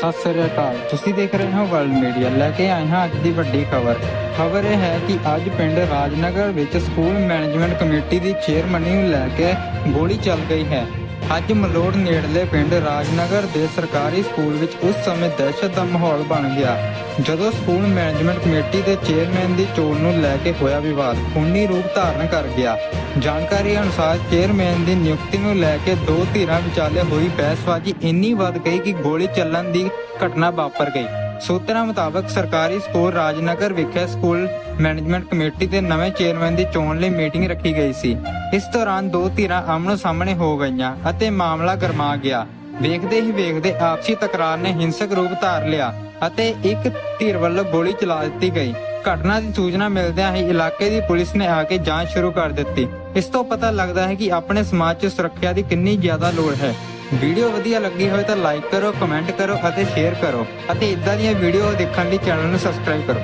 ਸਤਿ ਸ੍ਰੀ ਅਕਾਲ। ਤੁਸੀਂ ਦੇਖ ਰਹੇ ਹੋ ਵਰਲਡ ਮੀਡੀਆ ਲੈ ਕੇ ਆਏ ਹਾਂ ਅੱਜ ਦੀ ਵੱਡੀ ਖਬਰ। ਖਬਰ ਇਹ ਹੈ ਕਿ ਅੱਜ ਪਿੰਡ ਰਾਜਨਗਰ ਵਿੱਚ ਸਕੂਲ ਮੈਨੇਜਮੈਂਟ ਕਮੇਟੀ ਦੀ ਚੇਅਰਮਨੀ ਨੂੰ ਲੈ ਕੇ ਗੋਲੀ ਚੱਲ ਗਈ ਹੈ। ਅੱਜ ਮਲੋੜ ਨੇੜਲੇ ਪਿੰਡ ਰਾਜਨਗਰ ਦੇ ਸਰਕਾਰੀ ਸਕੂਲ ਵਿੱਚ ਉਸ ਸਮੇਂ ਦਹਿਸ਼ਤ ਦਾ ਮਾਹੌਲ ਬਣ ਗਿਆ। ਜਦੋਂ ਸਕੂਲ ਮੈਨੇਜਮੈਂਟ ਕਮੇਟੀ ਦੇ ਚੇਅਰਮੈਨ ਦੀ ਚੋਣ ਨੂੰ ਲੈ ਕੇ ਹੋਇਆ ਵਿਵਾਦ, ਖੂਨੀ ਰੂਪ ਧਾਰਨ ਕਰ ਗਿਆ। ਜਾਣਕਾਰੀ ਅਨੁਸਾਰ ਚੇਅਰਮੈਨ ਦੀ ਨਿਯੁਕਤੀ ਨੂੰ ਲੈ ਕੇ ਦੋ ਧਿਰਾਂ ਵਿਚਾਲੇ ਹੋਈ ਬਹਿਸਬਾਜ਼ੀ ਇੰਨੀ ਵੱਧ ਗਈ ਕਿ ਗੋਲੀ ਚੱਲਣ ਦੀ ਘਟਨਾ ਵਾਪਰ ਗਈ। ਸੂਤਰਾਂ ਮੁਤਾਬਕ ਸਰਕਾਰੀ ਸਕੂਲ ਰਾਜਨਗਰ ਵਿਖੇ ਸਕੂਲ ਮੈਨੇਜਮੈਂਟ ਕਮੇਟੀ ਦੇ ਨਵੇਂ ਚੇਅਰਮੈਨ ਦੀ ਚੋਣ ਲਈ ਮੀਟਿੰਗ ਰੱਖੀ ਗਈ ਸੀ। ਇਸ ਦੌਰਾਨ ਦੋ ਧਿਰਾਂ ਆਮਣੋ ਸਾਹਮਣੇ ਹੋ ਗਈਆਂ ਅਤੇ ਮਾਮਲਾ ਗਰਮਾ ਗਿਆ। ਵੇਖਦੇ ਹੀ ਵੇਖਦੇ ਆਪਸੀ ਤਕਰਾਰ ਨੇ ਹਿੰਸਕ ਰੂਪ ਧਾਰ ਲਿਆ ਅਤੇ ਇੱਕ ਧਿਰ ਵੱਲੋਂ ਗੋਲੀ ਚਲਾ ਦਿੱਤੀ ਗਈ। ਘਟਨਾ ਦੀ ਸੂਚਨਾ ਮਿਲਦਿਆਂ ਹੀ ਇਲਾਕੇ ਦੀ ਪੁਲਿਸ ਨੇ ਆ ਕੇ ਜਾਂਚ ਸ਼ੁਰੂ ਕਰ ਦਿੱਤੀ। ਇਸ ਤੋਂ ਪਤਾ ਲੱਗਦਾ ਹੈ ਕਿ ਆਪਣੇ ਸਮਾਜ 'ਚ ਸੁਰੱਖਿਆ ਦੀ ਕਿੰਨੀ ਜ਼ਿਆਦਾ ਲੋੜ ਹੈ। ਵੀਡੀਓ ਵਧੀਆ ਲੱਗੀ ਹੋਵੇ ਤਾਂ ਲਾਈਕ ਕਰੋ ਕਮੈਂਟ ਕਰੋ ਅਤੇ ਸ਼ੇਅਰ ਕਰੋ ਅਤੇ ਇਦਾਂ ਦੀਆਂ ਵੀਡੀਓ ਦੇਖਣ ਲਈ ਚੈਨਲ ਨੂੰ ਸਬਸਕ੍ਰਾਈਬ ਕਰੋ।